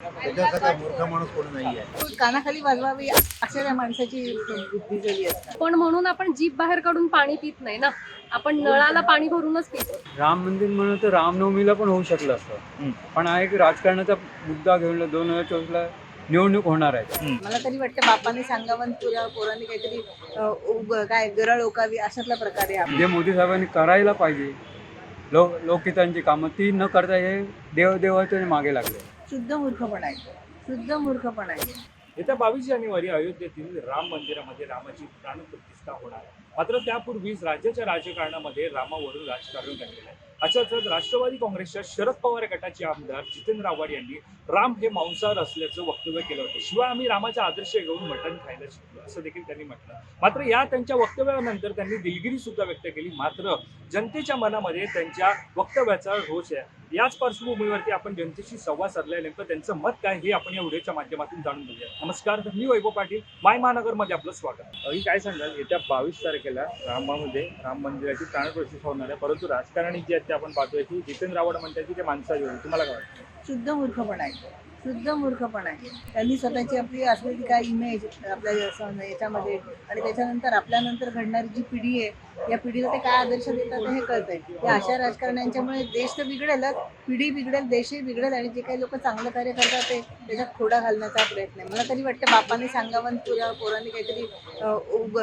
त्याच्यासारखा मूर्ख माणूस कोणी नाही आहे कानाखाली वाजवावी अशा त्या माणसाची बुद्धी असतात पण म्हणून आपण जीप बाहेर काढून पाणी पित नाही ना. आपण नळाला पाणी भरूनच पितो राम मंदिर म्हणून तर रामनवमीला पण होऊ शकलं असतं. पण हा एक राजकारणाचा मुद्दा घेऊन दोन हजार चोवीसला निवडणूक होणार आहे. मला तरी वाटतं बापाने सांगावं आणि पुरा पोरांनी काहीतरी अं, उग- काय गरळ ओकावी अशातला प्रकारे आहे. जे मोदी साहेबांनी करायला पाहिजे लोक लोकहितांची कामं ती न करता हे देवदेवाच्या मागे लागले. शुद्ध मूर्खपणा आहे शुद्ध मूर्खपणा आहे येत्या बावीस जानेवारी अयोध्येतील राम मंदिरामध्ये रामाची प्राणप्रतिष्ठा होणार आहे. मात्र त्यापूर्वीच राज्याच्या राजकारणामध्ये रामावरून राजकारण झालेलं आहे. अशातच राष्ट्रवादी काँग्रेसच्या शरद पवार गटाचे आमदार जितेंद्र आव्हाड यांनी राम हे मांसाहार असल्याचं वक्तव्य केलं होतं. शिवाय आम्ही रामाचा आदर्श घेऊन मटण खायला शिकलो असं देखील त्यांनी म्हटलं. मात्र या त्यांच्या वक्तव्यानंतर त्यांनी दिलगिरी सुद्धा व्यक्त केली. मात्र जनतेच्या मनामध्ये त्यांच्या वक्तव्याचा रोष आहे. याच पार्श्वभूमीवरती आपण जनतेशी संवाद साधलाय नेमकं त्यांचं मत काय हे आपण या व्हिडिओच्या माध्यमातून जाणून घेऊया नमस्कार मी वैभव पाटील माय महानगरमध्ये आपलं स्वागत. अगदी काय सांगाल येत्या बावीस तारखेला रामामध्ये राम मंदिराची प्राणप्रतिष्ठा होणार आहे. परंतु राजकारणी जे आहेत आपण पाहतोय की जितेंद्र आव्हाड म्हणतात की ते माणसं येऊन तुम्हाला काय वाटतं? शुद्ध मूर्खपणा आहे शुद्ध मूर्खपणा आहे. त्यांनी स्वतःची आपली असलेली काय इमेज आपल्या असं याच्यामध्ये आणि त्याच्यानंतर आपल्यानंतर घडणारी जी पिढी आहे या पिढीला ते काय आदर्श देतात हे कळत आहे या अशा राजकारण्यांच्यामुळे देश तर बिघडेलच पिढी बिघडेल देशही बिघडेल आणि जे काही लोक चांगलं कार्य करतात ते त्याच्यात खोडा घालण्याचा प्रयत्न आहे. मला तरी वाटतं बापाने सांगावं आणि पुरा पोरांनी काहीतरी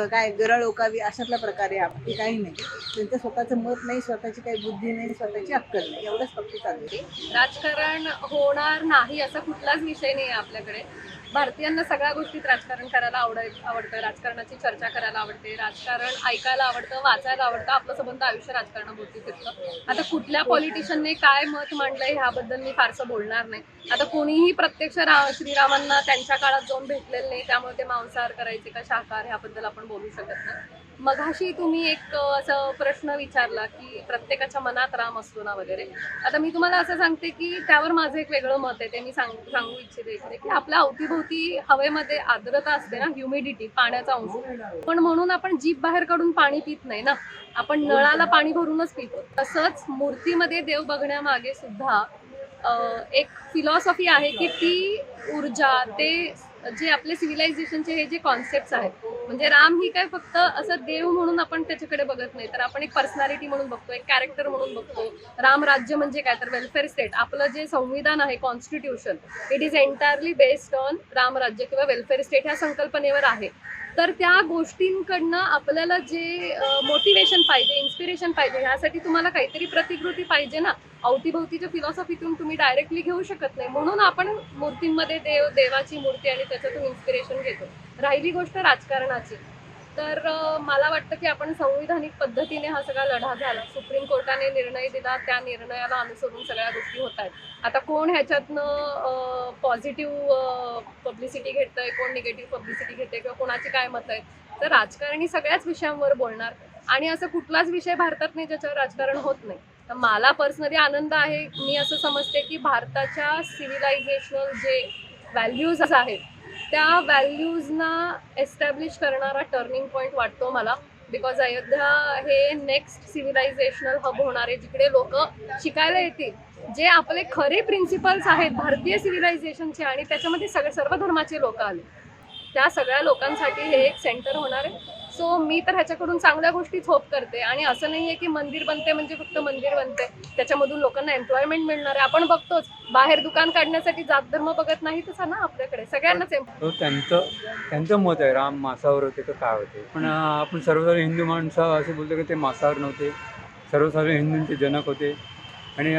काय गरळ ओकावी अशातला प्रकारे आहे आपली. काही नाही. त्यांचं स्वतःचं मत नाही स्वतःची काही बुद्धी नाही स्वतःची अक्कल नाही. एवढंच फक्त चालू आहे राजकारण होणार नाही असं कुठलाच विषय नाही आहे आपल्याकडे. भारतीयांना सगळ्या गोष्टीत राजकारण करायला आवडाय आवडतं. राजकारणाची चर्चा करायला आवडते. राजकारण ऐकायला आवडतं वाचायला आवडतं. आपलं संबंध आयुष्य राजकारणाभोवती फिरतं. आता कुठल्या पॉलिटिशियनने काय मत मांडलंय ह्याबद्दल मी फारसं बोलणार नाही. आता कोणीही प्रत्यक्ष रा श्रीरामांना त्यांच्या काळात जाऊन भेटलेलं नाही. त्यामुळे ते मांसाहार करायचे का शाकाहार ह्याबद्दल आपण बोलू शकत नाही. मघाशी तुम्ही एक असं प्रश्न विचारला की प्रत्येकाच्या मनात राम असतो ना वगैरे. आता मी तुम्हाला असं सांगते की त्यावर माझं एक वेगळं मत आहे ते मी सांग सांगू इच्छिते इकडे की आपल्या अवतीभोवती हवेमध्ये आर्द्रता असते ना ह्युमिडिटी पाण्याचा अंश. पण म्हणून आपण जीप बाहेर काढून पाणी पित नाही ना. आपण नळाला पाणी भरूनच पितो. तसंच मूर्तीमध्ये देव बघण्यामागे सुद्धा एक फिलॉसॉफी आहे की ती ऊर्जा ते जे आपले सिव्हिलायझेशनचे हे जे कॉन्सेप्ट आहेत म्हणजे राम ही काय फक्त असं देव म्हणून आपण त्याच्याकडे बघत नाही. तर आपण एक पर्सनॅलिटी म्हणून बघतो एक कॅरेक्टर म्हणून बघतो. राम राज्य म्हणजे काय? तर वेलफेअर स्टेट आपलं जे संविधान आहे constitution it is entirely based on Ram Rajya किंवा वेलफेअर स्टेट ह्या संकल्पनेवर आहे. तर त्या गोष्टींकडनं आपल्याला जे मोटिवेशन पाहिजे इन्स्पिरेशन पाहिजे ह्यासाठी तुम्हाला काहीतरी प्रतिकृती पाहिजे ना? अवतीभोवतीच्या फिलॉसॉफीतून तुम्ही डायरेक्टली घेऊ शकत नाही. म्हणून आपण मूर्तींमध्ये देव देवाची मूर्ती आणि त्याच्यातून इन्स्पिरेशन घेतो. राहिली गोष्ट राजकारणाची. तर मला वाटतं की आपण संविधानिक पद्धतीने हा सगळा लढा झाला. सुप्रीम कोर्टाने निर्णय दिला त्या निर्णयाला अनुसरून सगळ्या गोष्टी होत आहेत. आता कोण ह्याच्यातनं पॉझिटिव्ह पब्लिसिटी घेतंय कोण निगेटिव्ह पब्लिसिटी घेते किंवा कोणाची काय मत आहेत? तर राजकारणी सगळ्याच विषयांवर बोलणार आणि असं कुठलाच विषय भारतात नाही ज्याच्यावर राजकारण होत नाही. तर मला पर्सनली आनंद आहे मी असं समजते की भारताच्या सिव्हिलायझेशनल जे व्हॅल्यूज आहेत. त्या व्हॅल्यूजना एस्टॅब्लिश करणारा टर्निंग पॉईंट वाटतो मला. बिकॉज अयोध्या हे नेक्स्ट सिव्हिलायझेशनल हब होणार आहे जिकडे लोक शिकायला येतील. जे आपले खरे प्रिन्सिपल्स आहेत भारतीय सिव्हिलायझेशनचे आणि त्याच्यामध्ये सगळे सर्व धर्माचे लोक आले. त्या सगळ्या लोकांसाठी हे एक सेंटर होणार आहे. सो मी तर ह्याच्याकडून चांगल्या गोष्टीच होप करते. आणि असं नाही आहे की मंदिर बनते म्हणजे फक्त मंदिर बनते. त्याच्यामधून लोकांना एम्प्लॉयमेंट मिळणार आहे. आपण बघतोच बाहेर दुकान काढण्यासाठी जात धर्म बघत नाही तसं ना आपल्याकडे. सगळ्यांनाच तो त्यांचं त्यांचं मत आहे. राम मासावर होते तर काय होते? पण आपण सर्वसाधारण हिंदू माणसं असे बोलतो की ते मासावर नव्हते. सर्वसाधारण हिंदूंचे जनक होते. आणि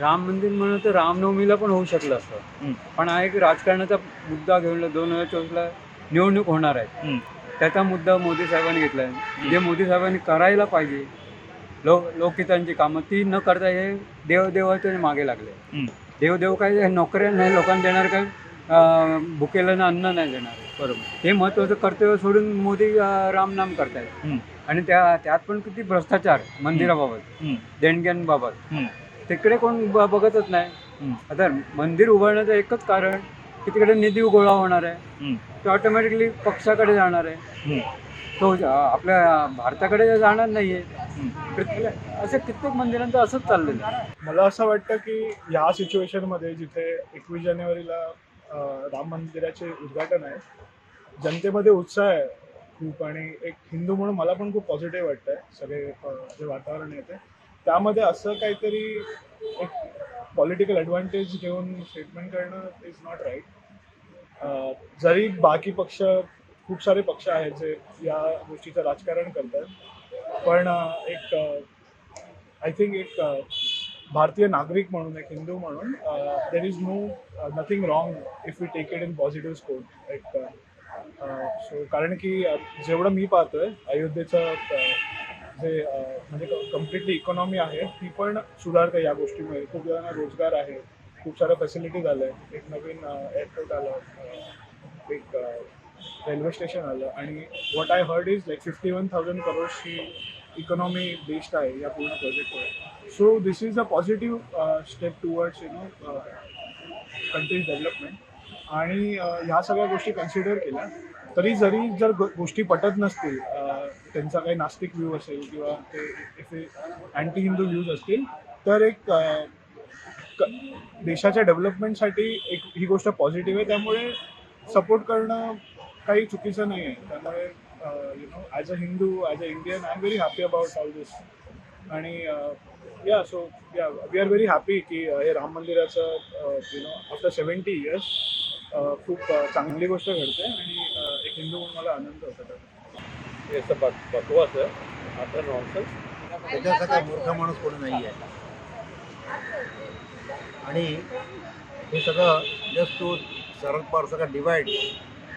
राम मंदिर म्हणून तर रामनवमीला पण होऊ शकलं असतं. पण हा एक राजकारणाचा मुद्दा घेऊन दोन हजार चोवीसला निवडणूक होणार आहे. त्याचा मुद्दा मोदी साहेबांनी घेतला आहे जे मोदी साहेबांनी करायला पाहिजे लोक लोकहितांची कामं ती न करता हे देवदेवाच्या मागे लागले. देवदेव काय हे नोकऱ्या नाही लोकांना देणार काय? भुकेला अन्न नाही देणार. बरोबर. हे महत्वाचं कर्तव्य सोडून मोदी रामनाम करतायत. आणि त्या त्यात पण किती भ्रष्टाचार मंदिराबाबत देणग्यांबाबत. तिकडे कोण ब- बघतच नाही. आता मंदिर उभारण्याचं एकच कारण की तिकडे निधी गोळा होणार आहे. तो ऑटोमॅटिकली पक्षाकडे जाणार आहे. तो आपल्या भारताकडे जाणार नाही आहे असे कित्येक मंदिरांचं असंच चाललेलं आहे. मला असं वाटतं की ह्या सिच्युएशनमध्ये जिथे एकवीस जानेवारीला राम मंदिराचे उद्घाटन आहे जनतेमध्ये उत्साह आहे खूप आणि एक हिंदू म्हणून मला पण खूप पॉझिटिव्ह वाटतंय. सगळे जे वातावरण आहे ते त्यामध्ये असं काहीतरी एक पॉलिटिकल ॲडव्हान्टेज घेऊन स्टेटमेंट करणं इज नॉट राईट जरी बाकी पक्ष खूप सारे पक्ष आहेत जे या गोष्टीचं राजकारण करतात पण एक आय थिंक एक भारतीय नागरिक म्हणून एक हिंदू म्हणून there is no nothing wrong if you take it in positive scope एक सो कारण की जेवढं मी पाहतोय अयोध्येचं जे म्हणजे कम्प्लिटली इकॉनॉमी आहे ती पण सुधारते या गोष्टीमुळे. खूप जणांना रोजगार आहे खूप साऱ्या फॅसिलिटीज आल्या आहेत एक नवीन एअरपोर्ट आलं एक रेल्वे स्टेशन आलं. आणि what I heard is like fifty one thousand करोडची economy based आहे या पूर्ण प्रोजेक्टवर so this is a positive step towards you know countries development आणि ह्या सगळ्या गोष्टी कन्सिडर केल्या तरी जरी जर गोष्टी पटत नसतील त्यांचा काही नास्तिक व्ह्यू असेल किंवा ते अँटी हिंदू व्ह्यूज असतील तर एक देशाच्या डेव्हलपमेंटसाठी एक ही गोष्ट पॉझिटिव्ह आहे. त्यामुळे सपोर्ट करणं काही चुकीचं नाही आहे. त्यामुळे you know as a Hindu as a Indian I am very happy about all this आणि या सो या वी आर व्हेरी हॅपी की हे राम मंदिराचं you know after seventy years खूप चांगली गोष्ट घडते आणि एक हिंदू म्हणून मला आनंद होता. त्याचा. हे असं बक बकवास आहे. आता नॉन्सन्स त्याच्यासारखा मूर्ख माणूस कोणी नाही आहे आणि हे सगळं जस्ट तो शरद पवार सगळं डिवाइड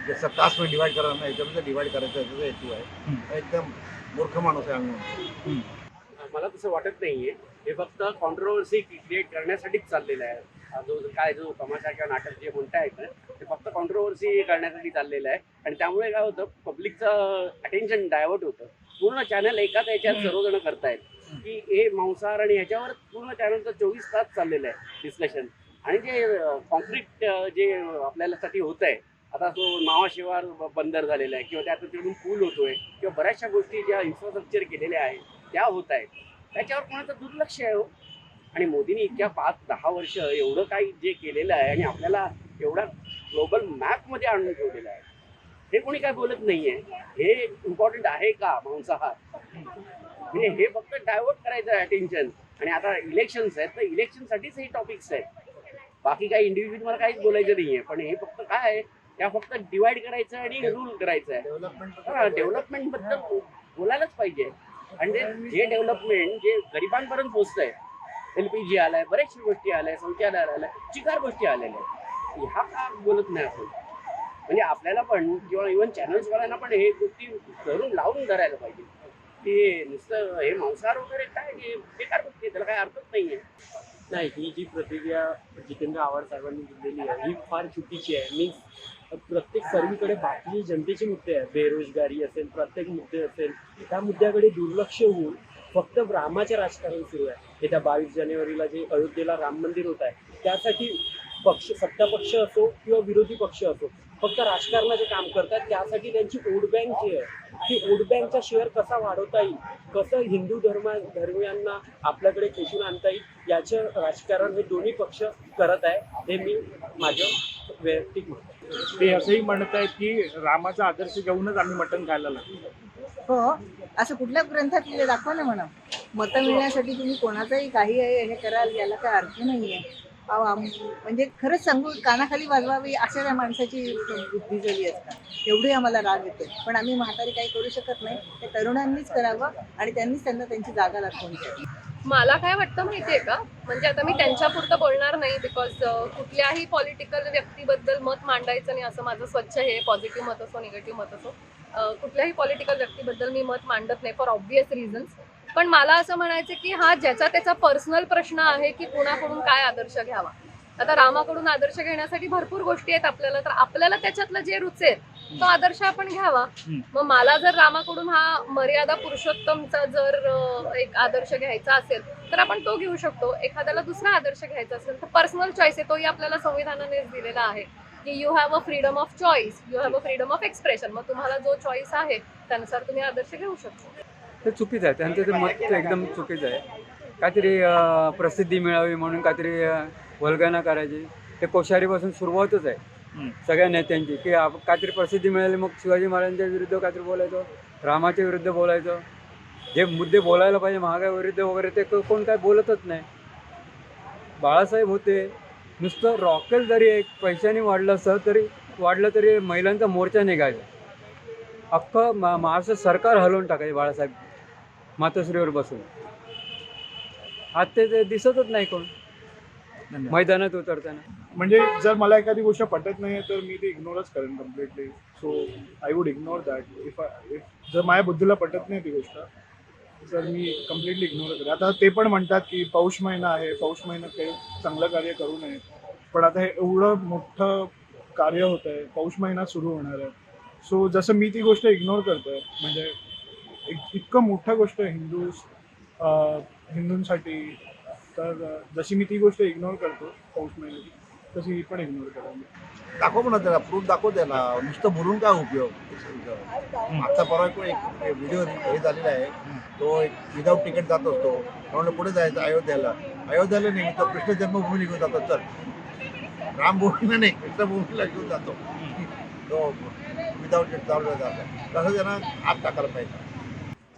जसं कास्टमध्ये डिवाइड करायला नाही याच्यामध्ये डिवाइड करायचा याचा हेतू आहे. हा एकदम मूर्ख माणूस आहे आम्ही म्हणतो. मला तसं वाटत नाहीये. हे फक्त कॉन्ट्रोवर्सी क्रिएट करण्यासाठीच चाललेलं आहे. हा जो जो काय जो तमाशा किंवा नाटक जे म्हणतायत ना ते फक्त कॉन्ट्रोवर्सी करण्यासाठी चाललेलं आहे. आणि त्यामुळे काय होतं पब्लिकचं अटेन्शन डायव्हर्ट होतं. पूर्ण चॅनल एकाच याच्यात सर्वजण करतायत. की हे मांसाहार आणि ह्याच्यावर पूर्ण चॅनलचं चोवीस तास चाललेलं आहे डिस्कशन आणि जे कॉन्फ्लिक्ट जे आपल्याला साठी होत आहे आता तो नावाशिवार बंदर झालेला आहे किंवा त्यातून तिकडून पूल होतोय किंवा बऱ्याचशा गोष्टी ज्या इन्फ्रास्ट्रक्चर केलेल्या आहेत त्या होत आहेत त्याच्यावर कोणाचं दुर्लक्ष आहे हो? आणि मोदींनी इतक्या पाच दहा वर्ष एवढं काही जे केलेलं आहे आणि आपल्याला एवढा ग्लोबल मॅपमध्ये आणून ठेवलेलं आहे. हे कोणी काय बोलत नाहीये. हे इम्पॉर्टंट आहे का मांसाहार? म्हणजे हे फक्त डायव्हर्ट करायचं आहे अटेन्शन आणि आता इलेक्शन्स आहेत तर इलेक्शनसाठीच हे टॉपिक्स आहेत. बाकी काही इंडिव्हिज्युअल मला काहीच बोलायचं नाहीये. पण हे फक्त काय आहे त्या फक्त डिवाइड करायचं आणि रूल करायचं आहे. डेव्हलपमेंटबद्दल बोलायलाच पाहिजे. आणि जे डेव्हलपमेंट जे गरिबांपर्यंत पोहोचतंय एल पी जी आलाय बऱ्याचशा गोष्टी आल्या शौचालय आल्या चिकार गोष्टी आलेल्या ह्या का बोलत नाही आपण? म्हणजे आपल्याला पण किंवा इव्हन चॅनल्सवाल्यांना पण हे गोष्टी धरून लावून धरायला पाहिजे. की नुसतं हे मांसाहार वगैरे काय हे बेकार गोष्टी त्याला काही अर्थच नाहीये. नाही ही जी प्रतिक्रिया जितेंद्र आव्हाड साहेबांनी दिलेली आहे ही फार चुकीची आहे. मीन्स प्रत्येक सर्वीकडे बाकी जनतेचे मुद्दे आहेत. बेरोजगारी असेल प्रत्येक मुद्दे असेल त्या मुद्द्याकडे दुर्लक्ष होऊन फक्त रामाचे राजकारण सुरू आहे. येत्या बावीस जानेवारीला जे अयोध्येला राम मंदिर होत आहे त्यासाठी पक्ष सत्ता पक्ष असो किंवा विरोधी पक्ष असो फक्त राजकारणाचे काम करतात त्यासाठी त्यांची वोट बँक जी आहे ती वोट बँकचा शेअर कसा वाढवता येईल कसं हिंदू धर्म धर्मियांना आपल्याकडे खेचून आणता येईल याचं राजकारण हे दोन्ही पक्ष करत आहे हे मी माझं वैयक्तिक मत आहे. ते असंही म्हणत आहेत की रामाचा आदर्श घेऊनच आम्ही मटण खायला लागलो. हो असं कुठल्या ग्रंथात लिहिलं दाखवा ना म्हणा. मतं मिळण्यासाठी तुम्ही कोणाचंही काही हे कराल याला काय अर्थ नाहीये. अहो, आम- म्हणजे खरंच सांगू कानाखाली वाजवावी अशा त्या माणसाची बुद्धी झाली असतात एवढी आम्हाला राग येतो. पण आम्ही म्हातारी काही करू शकत नाही. ते तरुणांनीच करावं आणि त्यांनीच त्यांना त्यांची जागा दाखवून द्यावी. मला काय वाटतं माहितीये का? म्हणजे आता मी त्यांच्यापुरतं बोलणार नाही बिकॉज कुठल्याही पॉलिटिकल व्यक्तीबद्दल मत मांडायचं नाही असं माझं स्वच्छ हे पॉझिटिव्ह मत असो निगेटिव्ह मत असो. कुठल्याही पॉलिटिकल व्यक्तीबद्दल मी मत मांडत नाही फॉर ऑब्वियस रिझन्स पण मला असं म्हणायचं की हा ज्याचा त्याचा पर्सनल प्रश्न आहे की कुणाकडून काय आदर्श घ्यावा. आता रामाकडून आदर्श घेण्यासाठी भरपूर गोष्टी आहेत आपल्याला तर आपल्याला त्याच्यातलं जे रुचेल तो आदर्श आपण घ्यावा. मग मला जर रामाकडून हा मर्यादा पुरुषोत्तमचा जर एक आदर्श घ्यायचा असेल तर आपण तो घेऊ शकतो. एखाद्याला दुसरा आदर्श घ्यायचा असेल तर पर्सनल चॉईस आहे तोही आपल्याला संविधानानेच दिलेला आहे की you have a freedom of choice you have a freedom of expression मग तुम्हाला जो चॉईस आहे त्यानुसार तुम्ही आदर्श घेऊ शकता. ते चुकीचं आहे. त्यांचं ते मत एकदम चुकीचं आहे. काहीतरी प्रसिद्धी मिळावी म्हणून काहीतरी वल्गना करायची. ते कोश्यारीपासून सुरुवातच आहे. सगळ्या नेत्यांची. की आप काहीतरी प्रसिद्धी मिळाली मग शिवाजी महाराजांच्या विरुद्ध काहीतरी बोलायचं रामाच्या विरुद्ध बोलायचं. जे मुद्दे बोलायला पाहिजे महागाई विरुद्ध वगैरे ते कोण काय बोलतच नाही. बाळासाहेब होते. नुसतं रॉकेल जरी एक पैशाने वाढलं असतं तरी वाढलं तरी महिलांचा मोर्चा निघायचा. अख्खं महाराष्ट्र सरकार हलवून टाकायचे बाळासाहेब. मातोश्रीवर बसून. आज ते दिसतच नाही कोण. मैदानात उतरताना. म्हणजे जर मला एखादी गोष्ट पटत नाही तर मी ती इग्नोरच करेन completely so I would ignore that if if जर माझ्या बुद्धीला पटत नाही ती गोष्ट तर मी कम्प्लिटली इग्नोर करेन. आता ते पण म्हणतात की पौष महिना आहे पौष महिन्यात काही चांगलं कार्य करू नये. पण आता हे एवढं मोठं कार्य होत आहे पौष महिना सुरू होणार आहे. सो जसं मी ती गोष्ट इग्नोर करतोय म्हणजे एक इतकं मोठं गोष्ट आहे हिंदू हिंदूंसाठी. तर जशी मी ती गोष्ट इग्नोर करतो पाऊस महिन्याची तशी ही पण इग्नोर करा. दाखव ना त्याला प्रूफ दाखव त्याला. नुसतं बोलून काय उपयोग? आता परवा एक व्हिडिओ हे झालेला आहे. तो एक विदाऊट तिकीट जात असतो. म्हणून पुढे जायचं अयोध्याला. अयोध्याला नाही तर कृष्ण जन्मभूमी घेऊन जातो. तर रामभूमीला नाही कृष्णभूमीला घेऊन जातो. तो विदाऊट जातो. तसं त्यांना आत टाकायला पाहिजे.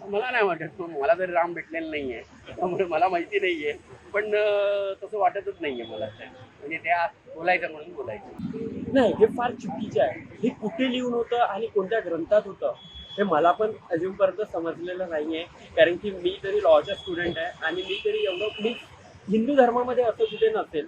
मला नाही वाटत मला तरी राम भेटलेला नाही आहे त्यामुळे मला माहिती नाही आहे पण तसं वाटतच नाही आहे मला. म्हणजे त्या बोलायचं म्हणून बोलायचं. नाही हे फार चुकीचे आहे. हे कुठे लिहून होतं आणि कोणत्या ग्रंथात होतं हे मला पण अजूनपर्यंत समजलेलं नाही आहे कारण की मी तरी लॉचा स्टुडंट आहे आणि मी तरी एवढं मी हिंदू धर्मामध्ये असं कुठे नसेल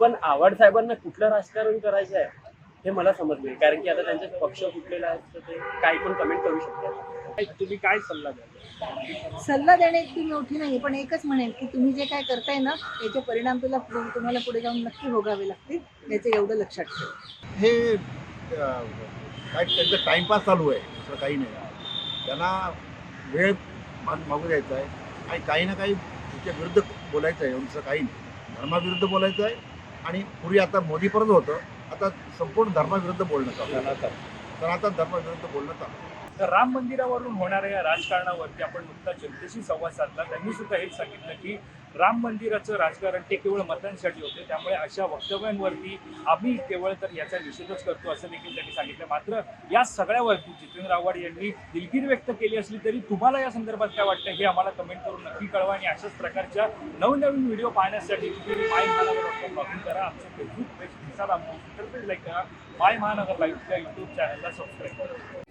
पण आवड साहेबांना कुठलं राजकारण करायचं आहे हे मला समजलं कारण की आता त्यांचे पक्ष फुटलेला आहे तर ते काही पण कमेंट करू शकतात. तुम्ही काय सल्ला द्याल? सल्ला देणे इतकी मोठी नाही पण एकच म्हणेन की तुम्ही जे काय करताय ना याचे परिणाम तुला तुम्हाला पुढे जाऊन नक्की भोगावे लागतील याचं एवढं लक्षात ठेव. हे काय त्यांचं टाइमपास चालू आहे दुसरं काही नाही. त्यांना वेळ माग- मागू द्यायचा आहे. आणि काही ना काही त्याच्या विरुद्ध बोलायचं आहे दुसरं काही नाही. धर्माविरुद्ध बोलायचं आहे आणि पूर्वी आता मोदी परत होतं आता संपूर्ण धर्माविरुद्ध बोलणं चालू आहे. तर आता धर्माविरुद्ध बोलणं चालू आहे. तर राम मंदिरावरून होणाऱ्या या राजकारणावरती आपण नुकता जनतेशी संवाद साधला. त्यांनी सुद्धा हेच सांगितलं की राम मंदिराचं राजकारण ते केवळ मतांसाठी होते. त्यामुळे अशा वक्तव्यांवरती आम्ही केवळ तर याचा निषेधच करतो असं देखील त्यांनी सांगितलं. मात्र या सगळ्यावरती जितेंद्र आव्हाड यांनी दिलगिरी व्यक्त केली असली तरी तुम्हाला या संदर्भात काय वाटतं हे आम्हाला कमेंट करून नक्की कळवा आणि अशाच प्रकारच्या नवनवीन व्हिडिओ पाहण्यासाठी तुम्ही माय महानगर लॉगिन करा. आमचं फेसबुक पेज दिसाल आमचं ट्विटर पेज लाईक करा. माय महानगर लाईव्हच्या यूट्यूब चॅनलला सबस्क्राईब करा.